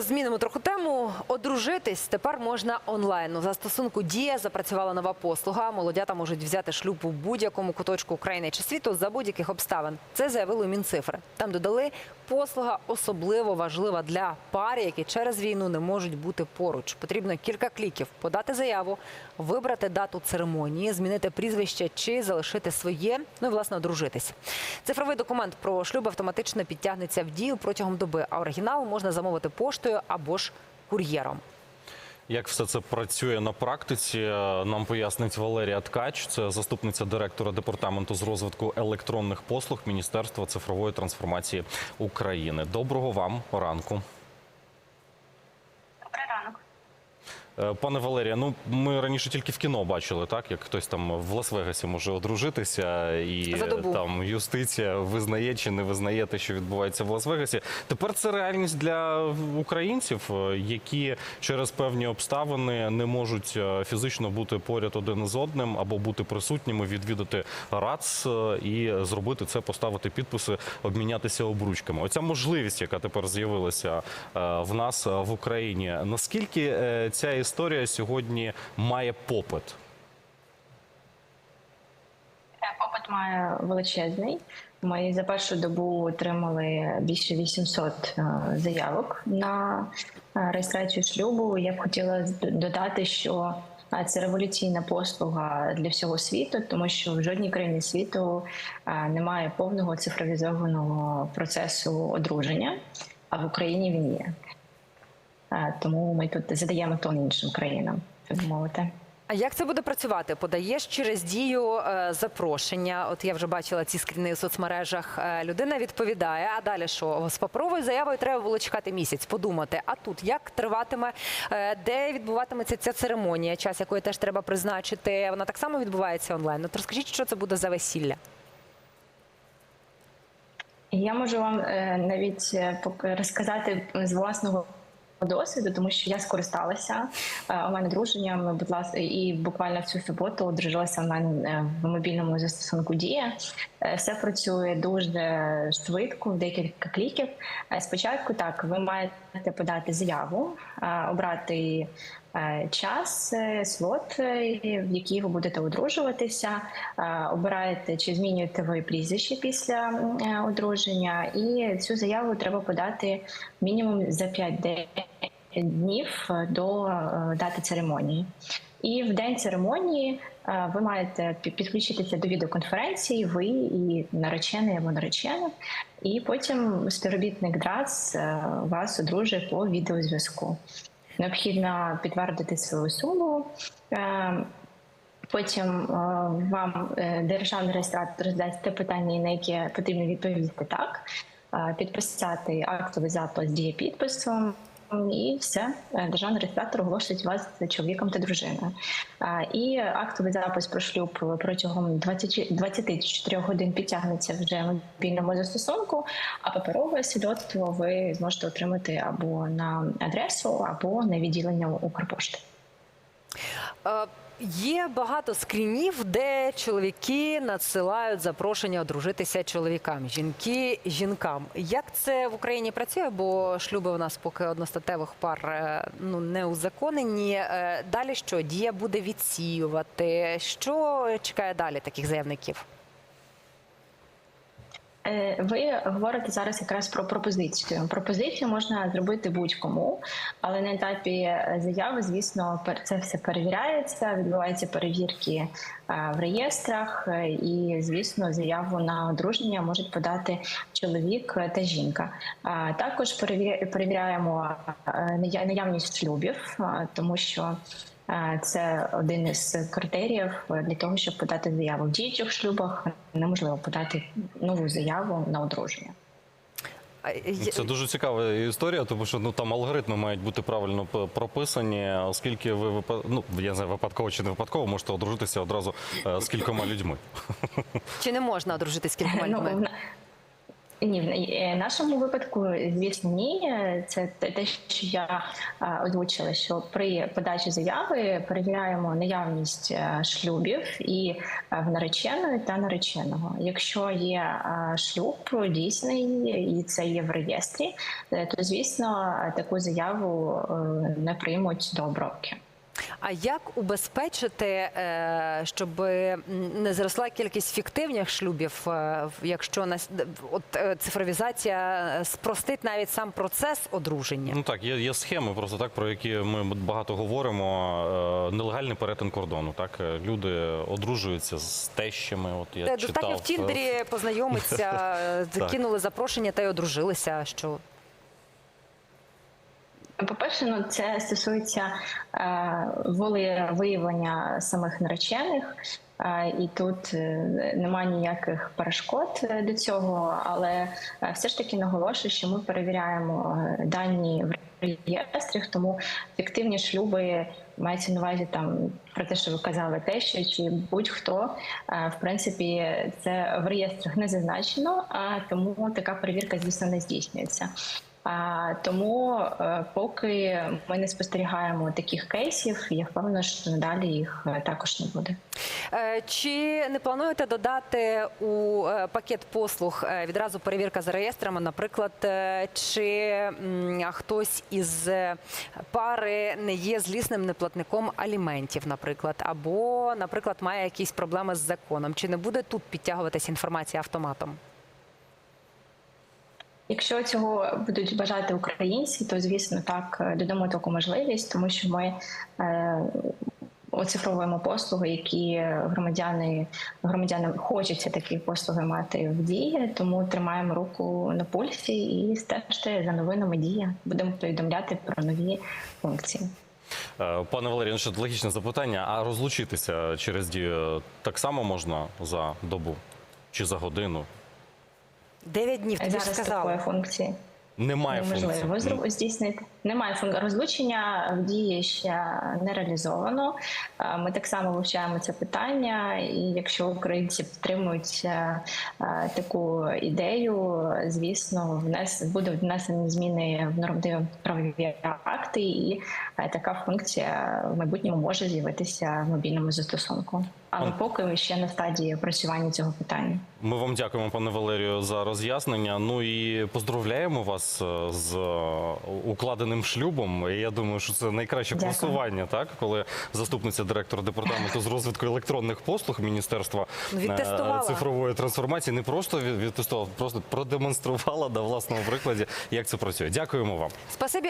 Змінимо трохи тему. Одружитись тепер можна онлайн. У застосунку Дія запрацювала нова послуга. Молодята можуть взяти шлюб у будь-якому куточку України чи світу за будь-яких обставин. Це заявили у Мінцифри. Там додали послуга особливо важлива для пар, які через війну не можуть бути поруч. Потрібно кілька кліків подати заяву, вибрати дату церемонії, змінити прізвище чи залишити своє. Ну і власне одружитись. Цифровий документ про шлюб автоматично підтягнеться в дію протягом доби, а оригінал можна замовити поштою або ж кур'єром. Як все це працює на практиці, е, нам пояснить Валерія Ткач, це заступниця директора департаменту з розвитку електронних послуг Міністерства цифрової трансформації України. Доброго вам ранку. Пане Валерія, ну ми раніше тільки в кіно бачили, так як хтось там в Лас-Вегасі може одружитися, і там юстиція визнає чи не визнає те, що відбувається в Лас-Вегасі. Тепер це реальність для українців, е, які через певні обставини не можуть е, фізично бути поряд один з одним або бути присутніми, відвідати РАЦ е, і зробити це, поставити підписи, обмінятися обручками. Оця можливість, яка тепер з'явилася е, в нас е, в Україні. Наскільки е, ця історія сьогодні має попит? Е, Попит має величезний. Ми за першу добу отримали більше 800 е, заявок на е, реєстрацію шлюбу. Я б хотіла додати, що це революційна послуга для всього світу, тому що в жодній країні світу немає повного цифровізованого процесу одруження, а в Україні він є. Тому ми тут задаємо тон іншим країнам, так би мовити. А як це буде працювати? Подаєш через дію е, запрошення. От я вже бачила ці скріни у соцмережах. Е, людина відповідає. А далі що? З паперовою заявою треба було чекати місяць, подумати. А тут як триватиме, е, де відбуватиметься ця церемонія, час якої теж треба призначити. Вона так само відбувається онлайн. От розкажіть, що це буде за весілля? Я можу вам навіть розказати з власного досвіду, тому що я скористалася е, онлайн одруженням, будь ласка, і буквально в цю суботу одружилася онлайн е, в мобільному застосунку Дія. Е, Все працює дуже швидко, в декілька кліків. Е, Спочатку так, ви маєте подати заяву, е, обрати е, час, е, слот, е, в який ви будете одружуватися. Е, Обираєте, чи змінюєте ви прізвище після е, одруження, і цю заяву треба подати мінімум за 5 днів е, до е, дати церемонії. І в день церемонії е, ви маєте підключитися до відеоконференції, ви і наречений або наречена, і потім співробітник ДРАЦ е, вас одружує по відеозв'язку. Необхідно підтвердити свою суму. е, Потім е, вам е, державний реєстратор задасть те питання, на яке потрібно відповісти так, підписати актовий запис дієпідписом. І все, Е, державний реєстратор оголошують вас чоловіком та дружиною. Е, І актовий запис про шлюб протягом 20, 24 годин підтягнеться вже в мобільному застосунку, а паперове свідоцтво ви зможете отримати або на адресу, або на відділення Укрпошти. Є багато скрінів, де чоловіки надсилають запрошення одружитися чоловікам, жінки жінкам. Як це в Україні працює? Бо шлюби у нас поки одностатевих пар е, ну не узаконені. Е, Далі що дія буде відсіювати? Що чекає далі таких заявників? Е, Ви говорите зараз якраз про пропозицію. Пропозицію можна зробити будь-кому, але на етапі е, заяви, звісно, це все перевіряється, відбуваються перевірки е, в реєстрах, і звісно, заяву на одруження можуть подати чоловік та жінка. Також перевіря- перевіряємо наявність шлюбів, тому що. Е, Це один із критеріїв для того, щоб подати заяву. В діючих шлюбах неможливо подати нову заяву на одруження. Це дуже цікава історія, тому що ну там алгоритми мають бути правильно прописані, оскільки ви ну, я не знаю, випадково чи не випадково можете одружитися одразу е, з кількома людьми. Чи не можна одружитись з кількома Ну, людьми? В Ні, в е, нашому випадку, звісно, ні. Це те, що я озвучила, що при подачі заяви перевіряємо наявність е, шлюбів і е, в нареченої та нареченого. Якщо є шлюб дійсний і це є в реєстрі, то звісно таку заяву не приймуть до обробки. А як убезпечити, е, щоб не зросла кількість фіктивних шлюбів, е, якщо нас от е, цифровізація спростить навіть сам процес одруження? Ну так, є, є схеми, просто так про які ми багато говоримо. Нелегальний перетин кордону. Так люди одружуються з тещами. От я читав. Достатньо в Тіндері познайомитися, е, кинули запрошення та й одружилися. Що По-перше, ну це стосується е, волевиявлення самих наречених, е, і тут е, немає ніяких перешкод е, до цього, але все ж таки наголошую, що ми перевіряємо дані в реєстрах, тому фіктивні шлюби мається на увазі там про те, що ви казали, те, що чи будь-хто в принципі це в реєстрах не зазначено, а тому така перевірка, звісно, не здійснюється. А, тому е, поки ми не спостерігаємо таких кейсів, я впевнена, що надалі їх е, також не буде. Е, Чи не плануєте додати у пакет послуг відразу перевірка за реєстрами? Наприклад, чи хтось із пари не є злісним неплатником аліментів, наприклад, або, наприклад, має якісь проблеми з законом? Чи не буде тут підтягуватися інформація автоматом? Якщо цього будуть бажати українці, то звісно так е, додамо таку можливість, тому що ми е, оцифровуємо послуги, які громадяни громадянам хочеться такі послуги мати в дії. Тому тримаємо руку на пульсі і стежте за новинами дія. Будемо повідомляти про нові функції. Е, Пане Валерію, ну, ще логічне запитання. А розлучитися через дію так само можна за добу чи за годину? Дев'ять днів, тобі ж Зараз такої функції. Немає Неможливо функції. здійснити. Немає функції. Розлучення в дії ще не реалізовано. Ми так само вивчаємо це питання, і якщо українці підтримують е, е, таку ідею, звісно, внес буде внесені зміни в нормативно-правові акти, і е, така функція в майбутньому може з'явитися в мобільному застосунку. Але поки ми ще на стадії опрацювання цього питання. Ми вам дякуємо, пане Валерію, за роз'яснення. Ну і поздравляємо вас е, з е, укладеним шлюбом. І я думаю, що це найкраще Дякую. просування, так коли заступниця директора департаменту з розвитку електронних послуг міністерства Ну, е, цифрової трансформації не просто від- відтестувала, просто продемонструвала на власному прикладі, як це працює. Дякуємо вам. Спасибі.